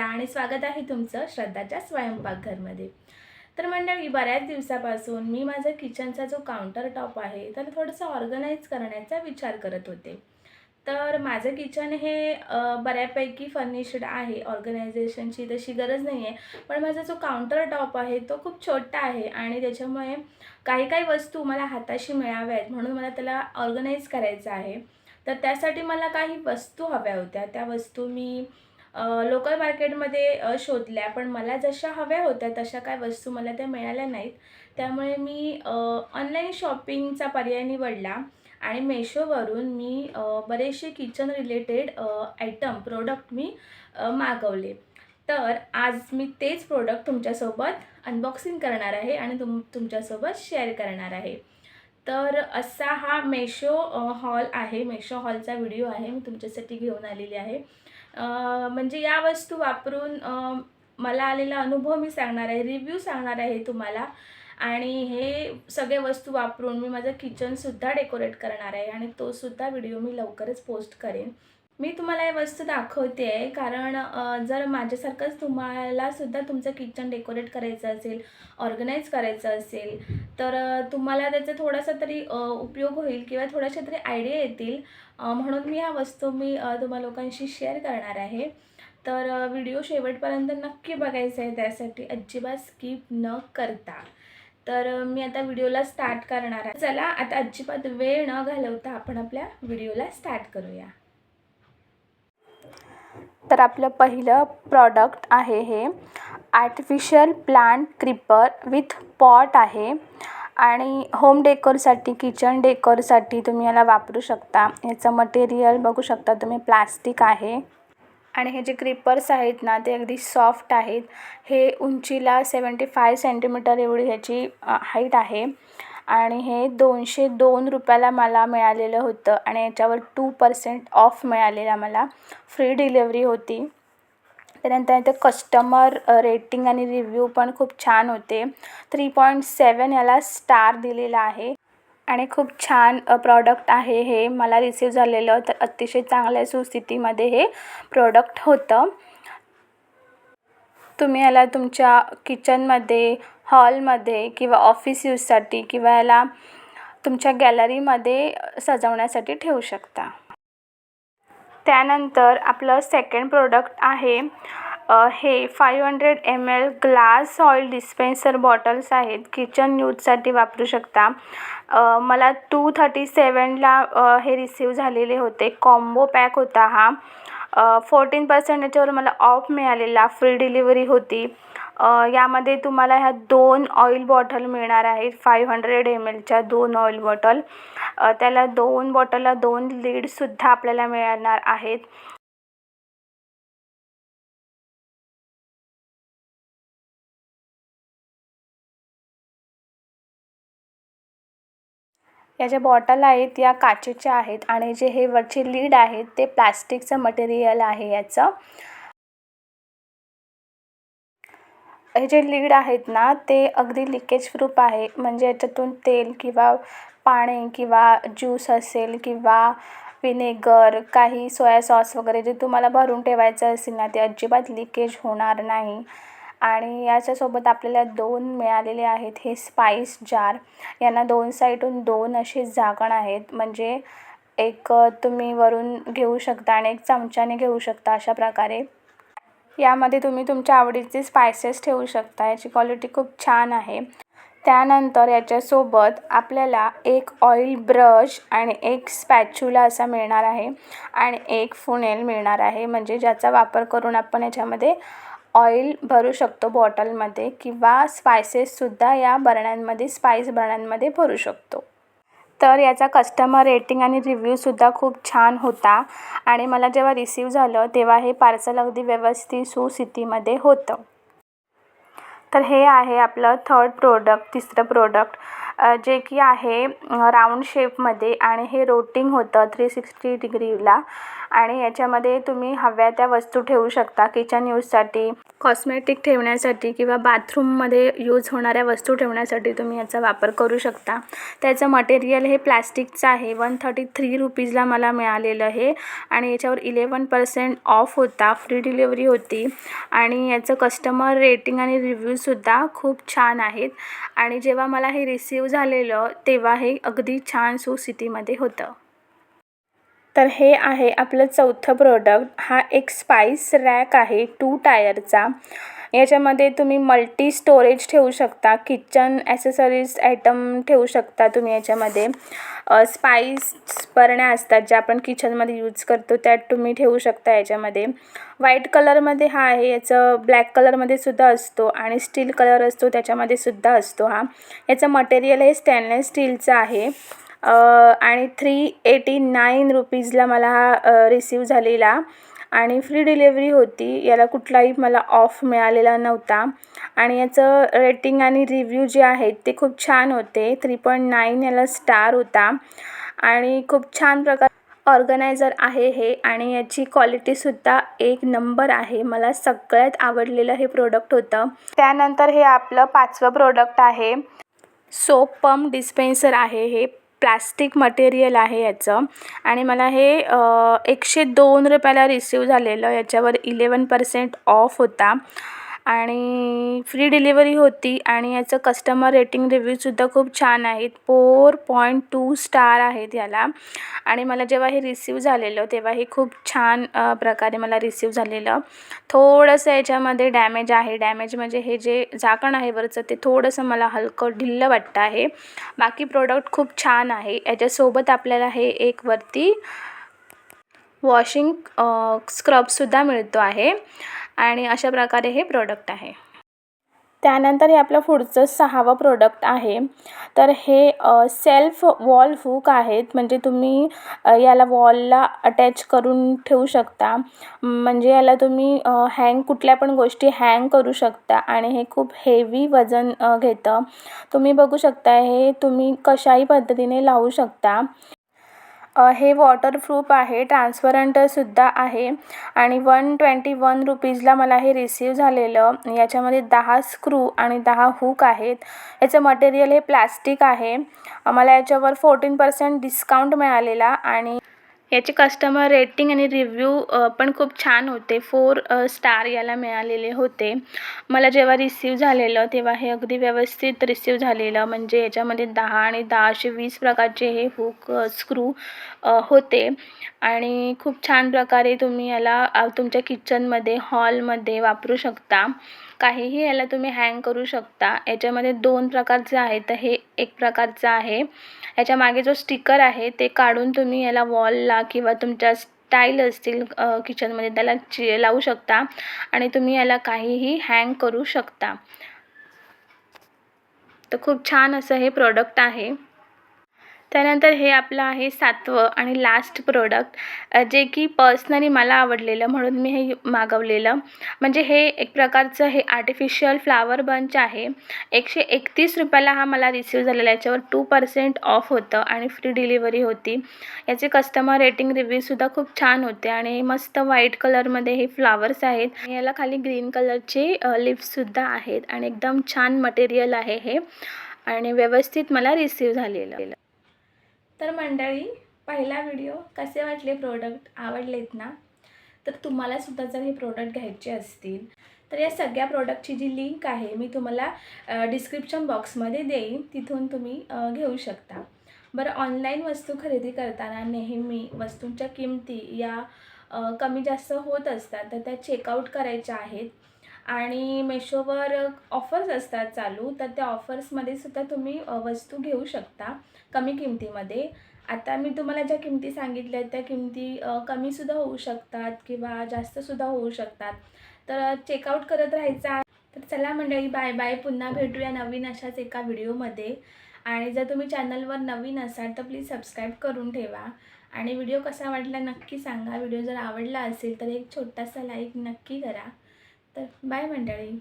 श्रद्धा आणि स्वागत आहे तुमचं श्रद्धाच्या स्वयंपाकघरमध्ये. तर मंडळी बऱ्याच दिवसापासून मी माझा किचनचा जो काउंटर टॉप आहे तर थोडंसं ऑर्गनाईज करण्याचा विचार करत होते. तर माझं किचन हे बऱ्यापैकी फर्निश्ड आहे. ऑर्गनायझेशनची तशी गरज नाही आहे पण माझा जो काउंटर टॉप आहे तो खूप छोटा आहे आणि त्याच्यामुळे काही काही वस्तू मला हाताशी मिळाव्यात म्हणून मला त्याला ऑर्गनाईज करायचं आहे. तर त्यासाठी मला काही वस्तू हव्या होत्या. त्या वस्तू मी लोकल मार्केटमध्ये शोधल्या. पण मला जशा हव्या होत्या तशा काय वस्तू मला त्या मिळाल्या नाहीत. त्यामुळे मी ऑनलाईन शॉपिंगचा पर्याय निवडला आणि मेशोवरून मी बरेचसे किचन रिलेटेड आयटम प्रोडक्ट मी मागवले. तर आज मी तेच प्रोडक्ट तुमच्यासोबत अनबॉक्सिंग करणार आहे आणि तुम तुमच्यासोबत शेअर करणार आहे. तर असा हा मेशो हॉल आहे. मेशो हॉलचा व्हिडिओ आहे. मी तुमच्यासाठी घेऊन आलेली आहे. म्हणजे या वस्तू वापरून मला आलेला अनुभव मी सांगणार आहे. रिव्ह्यू सांगणार आहे तुम्हाला. आणि हे सगळे वस्तू वापरून मी माझं किचनसुद्धा डेकोरेट करणार आहे. आणि तोसुद्धा व्हिडिओ मी लवकरच पोस्ट करेन. मी तुम्हाला हे वस्तू दाखवते आहे कारण जर माझ्यासारखंच तुम्हालासुद्धा तुमचं किचन डेकोरेट करायचं असेल ऑर्गनाईज करायचं असेल तर तुम्हाला त्याचा थोडासा तरी उपयोग होईल किंवा थोड्याशा तरी आयडिया येतील. म्हणून मी ह्या वस्तू मी तुम्हा लोकांशी शेअर करणार आहे. तर व्हिडिओ शेवटपर्यंत नक्की बघायचा आहे त्यासाठी अजिबात स्किप न करता. तर मी आता व्हिडिओला स्टार्ट करणार आहे. चला आता अजिबात वेळ न घालवता आपण आपल्या व्हिडिओला स्टार्ट करूया. तर आपलं पहिलं प्रॉडक्ट आहे हे. Artificial plant creeper with pot आहे. आणि होम डेकोरसाठी किचन डेकोरसाठी तुम्ही याला वापरू शकता. याचं मटेरियल बघू शकता तुम्ही प्लास्टिक आहे. आणि हे जे क्रिपर्स आहेत ना ते अगदी सॉफ्ट आहेत. हे उंचीला सेवन्टी फाय सेंटीमीटर एवढी ह्याची हाईट आहे. आणि हे दोनशे दोन रुपयाला मला मिळालेलं होतं आणि याच्यावर टू पर्सेंट ऑफ मिळालेला मला. फ्री डिलेवरी होती. त्यानंतर इथं कस्टमर रेटिंग आणि रिव्ह्यू पण खूप छान होते. थ्री पॉईंट सेवन याला स्टार दिलेला आहे. आणि खूप छान प्रॉडक्ट आहे हे. मला रिसीव झालेलं. तर अतिशय चांगल्या सुस्थितीमध्ये हे प्रोडक्ट होतं. तुम्ही याला तुमच्या किचनमध्ये हॉलमध्ये किंवा ऑफिस यूजसाठी किंवा याला तुमच्या गॅलरीमध्ये सजवण्यासाठी ठेवू शकता. त्यानंतर आपलं सेकंड प्रोडक्ट आहे हे five hundred M L glass oil dispenser bottles आहेत. किचन यूजसाठी वापरू शकता. मला टू थर्टी सेवनला हे रिसीव झालेले होते. कॉम्बो पॅक होता हा. फोर्टीन पर्सेंट याच्यावर मला ऑफ मिळालेला फ्री डिलिव्हरी होती. यामध्ये तुम्हाला ह्या दोन ऑइल बॉटल मिळणार आहेत फाईव्ह हंड्रेड एम एलच्या दोन ऑइल बॉटल त्याला दोन बॉटलला दोन लीडसुद्धा आपल्याला मिळणार आहेत. या ज्या बॉटल आहेत या काचेच्या आहेत आणि जे हे वरचे लीड आहेत ते प्लास्टिकचं मटेरियल आहे याचं. हे जे लीड आहेत ना ते अगदी लिकेज प्रूफ आहे. म्हणजे याच्यातून तेल किंवा पाणी किंवा ज्यूस असेल किंवा विनेगर काही सोया सॉस वगैरे जे तुम्हाला भरून ठेवायचं असेल ना ते अजिबात लिकेज होणार नाही. आणि याच्यासोबत आपल्याला दोन मिळालेले आहेत हे स्पाईस जार यांना दोन साईडून दोन असे झाकण आहेत. म्हणजे एक तुम्ही वरून घेऊ शकता आणि एक चमच्याने घेऊ शकता अशा प्रकारे. यामध्ये तुम्ही तुमच्या आवडीचे स्पायसेस ठेवू शकता. याची क्वालिटी खूप छान आहे. त्यानंतर याच्यासोबत आपल्याला एक ऑइल ब्रश आणि एक स्पॅच्युला असा मिळणार आहे. आणि एक फुनेल मिळणार आहे. म्हणजे ज्याचा वापर करून आपण याच्यामध्ये ऑइल भरू शकतो बॉटलमध्ये किंवा स्पायसेससुद्धा या बरण्यांमध्ये स्पाईस बरण्यांमध्ये भरू शकतो. तर याचा कस्टमर रेटिंग आणि रिव्ह्यूसुद्धा खूप छान होता आणि मला जेव्हा रिसीव झालं तेव्हा हे पार्सल अगदी व्यवस्थित सुस्थितीमध्ये होतं. तर हे आहे आपलं थर्ड प्रोडक्ट तिसरं प्रोडक्ट जे की आहे राऊंड शेपमध्ये आणि हे रोटिंग होतं थ्री सिक्स्टी डिग्रीला आणि याच्यामध्ये तुम्ही हव्या त्या वस्तू ठेवू शकता किचन यूजसाठी कॉस्मेटिक ठेवण्यासाठी किंवा बाथरूममध्ये यूज होणाऱ्या वस्तू ठेवण्यासाठी तुम्ही याचा वापर करू शकता. त्याचं मटेरियल हे प्लॅस्टिकचं आहे. वन थर्टी थ्री रुपीजला मला मिळालेलं हे. आणि याच्यावर इलेवन पर्सेंट ऑफ होता फ्री डिलेवरी होती. आणि याचं कस्टमर रेटिंग आणि रिव्ह्यूसुद्धा खूप छान आहेत. आणि जेव्हा मला हे रिसिव्ह झालेलं तेव्हा हे अगदी छान सुस्थितीमध्ये होतं. तर हे आहे आपलं चौथं प्रोडक्ट हा एक स्पाईस रॅक आहे टू टायरचा याच्यामध्ये तुम्ही मल्टी स्टोरेज ठेवू शकता किचन ॲसेसरीज आयटम ठेवू शकता तुम्ही याच्यामध्ये. स्पाईस बरण्या असतात ज्या आपण किचनमध्ये यूज करतो त्यात तुम्ही ठेवू शकता याच्यामध्ये. व्हाईट कलरमध्ये हा आहे याचं ब्लॅक कलरमध्ये सुद्धा असतो आणि स्टील कलर असतो त्याच्यामध्ये सुद्धा असतो हा. याचं मटेरियल हे स्टेनलेस स्टीलचं आहे. आणि थ्री एटी नाईन रुपीजला मला हा रिसीव झालेला. आणि फ्री डिलेवरी होती. याला कुठलाही मला ऑफ मिळालेला नव्हता. आणि याचं रेटिंग आणि रिव्ह्यू जे आहेत ते खूप छान होते. थ्री पॉईंट नाईन याला स्टार होता. आणि खूप छान प्रकार ऑर्गनायझर आहे हे. आणि याची क्वालिटीसुद्धा एक नंबर आहे. मला सगळ्यात आवडलेलं हे प्रोडक्ट होतं. त्यानंतर हे आपलं पाचवं प्रोडक्ट आहे. सोप पंप डिस्पेन्सर आहे हे. प्लास्टिक मटेरियल आहे याचं. आणि मला हे एकशे दोन रुपयाला रिसिव्ह झालेलं. याच्यावर इलेवन पर्सेंट ऑफ होता. आणि फ्री डिलिव्हरी होती आणि याचं कस्टमर रेटिंग रिव्ह्यूसुद्धा खूप छान आहेत. फोर पॉईंट टू स्टार आहेत याला. आणि मला जेव्हा हे रिसीव झालेलं तेव्हा हे खूप छान प्रकारे मला रिसीव झालेलं. थोडंसं याच्यामध्ये डॅमेज आहे. डॅमेज म्हणजे हे जे झाकण आहे वरचं ते थोडंसं मला हलकं ढिल्लं वाटतं आहे. बाकी प्रोडक्ट खूप छान आहे. याच्यासोबत आपल्याला हे एक वरती वॉशिंग स्क्रबसुद्धा मिळतो आहे. आणि अशा प्रकारे हे प्रोडक्ट आहे. त्यानंतर हे आपलं पुढचं सहावं प्रोडक्ट आहे. तर हे सेल्फ वॉल हुक आहेत. म्हणजे तुम्ही याला वॉलला अटॅच करून ठेवू शकता. म्हणजे याला तुम्ही हँग कुठल्या पण गोष्टी हँग करू शकता. आणि हे खूप हेवी वजन घेतं. तुम्ही बघू शकता हे तुम्ही कशाही पद्धतीने लावू शकता. हे वॉटरप्रूफ आहे ट्रान्सपरंटसुद्धा आहे. आणि वन ट्वेंटी वन रुपीजला मला हे रिसीव झालेलं. याच्यामध्ये दहा स्क्रू आणि दहा हुक आहेत. याचं मटेरियल हे प्लॅस्टिक आहे. मला याच्यावर फोर्टीन पर्सेंट डिस्काउंट मिळालेला आणि याचे कस्टमर रेटिंग आणि रिव्ह्यू पण खूप छान होते. फोर स्टार याला मिळालेले होते. मला जेव्हा रिसीव झालेलं तेव्हा हे अगदी व्यवस्थित रिसीव झालेलं. म्हणजे याच्यामध्ये दहा आणि दहा असे वीस प्रकारचे हे हुक स्क्रू होते. आणि खूप छान प्रकारे तुम्ही याला तुमच्या किचनमध्ये हॉलमध्ये वापरू शकता. काहीही याला तुम्ही हँग करू शकता. याच्यामध्ये दोन प्रकारचे आहेत तर हे एक प्रकारचं आहे. याच्या मागे जो स्टिकर आहे ते काढून तुम्ही याला वॉलला किंवा तुमच्या टाईल असतील किचनमध्ये त्याला चि लावू शकता आणि तुम्ही याला काहीही हँग करू शकता. तर खूप छान असं हे प्रॉडक्ट आहे. त्यानंतर हे आपलं आहे सातवं आणि लास्ट प्रोडक्ट जे की पर्सनली मला आवडलेलं म्हणून मी हे मागवलेलं. म्हणजे हे एक प्रकारचं हे आर्टिफिशियल फ्लावर बंच आहे. एकशे एकतीस रुपयाला हा मला रिसीव झालेला याच्यावर टू पर्सेंट ऑफ होतं आणि फ्री डिलिव्हरी होती. याचे कस्टमर रेटिंग रिव्ह्यूसुद्धा खूप छान होते आणि मस्त व्हाईट कलरमध्ये हे फ्लावर्स आहेत. आणि याला खाली ग्रीन कलरचे लिप्ससुद्धा आहेत. आणि एकदम छान मटेरियल आहे हे. आणि व्यवस्थित मला रिसीव झालेलं तर मंडळी पहिला व्हिडिओ कसे वाटले प्रोडक्ट आवडलेत ना? तर तुम्हालासुद्धा जर हे प्रोडक्ट घ्यायचे असतील तर या सगळ्या प्रोडक्टची जी लिंक आहे मी तुम्हाला डिस्क्रिप्शन बॉक्समध्ये देईन. तिथून तुम्ही घेऊ शकता. बरं ऑनलाईन वस्तू खरेदी करताना नेहमी वस्तूंच्या किमती या कमी जास्त होत असतात तर त्या चेकआउट करायच्या आहेत. आणि मेशोवर ऑफर्स असतात चालू तर त्या ऑफर्समध्ये सुद्धा तुम्ही वस्तू घेऊ शकता कमी किमतीमध्ये. आता मी तुम्हाला ज्या किमती सांगितल्या त्या किमती कमीसुद्धा होऊ शकतात किंवा जास्तसुद्धा होऊ शकतात. तर चेकआउट करत राहायचा. तर चला मंडळी बाय बाय पुन्हा भेटूया नवीन अशाच एका व्हिडिओमध्ये आणि जर तुम्ही चॅनलवर नवीन असाल तर प्लीज सबस्क्राईब करून ठेवा. आणि व्हिडिओ कसा वाटला नक्की सांगा. व्हिडिओ जर आवडला असेल तर एक छोटासा लाईक नक्की करा. तर बाय मंडळी.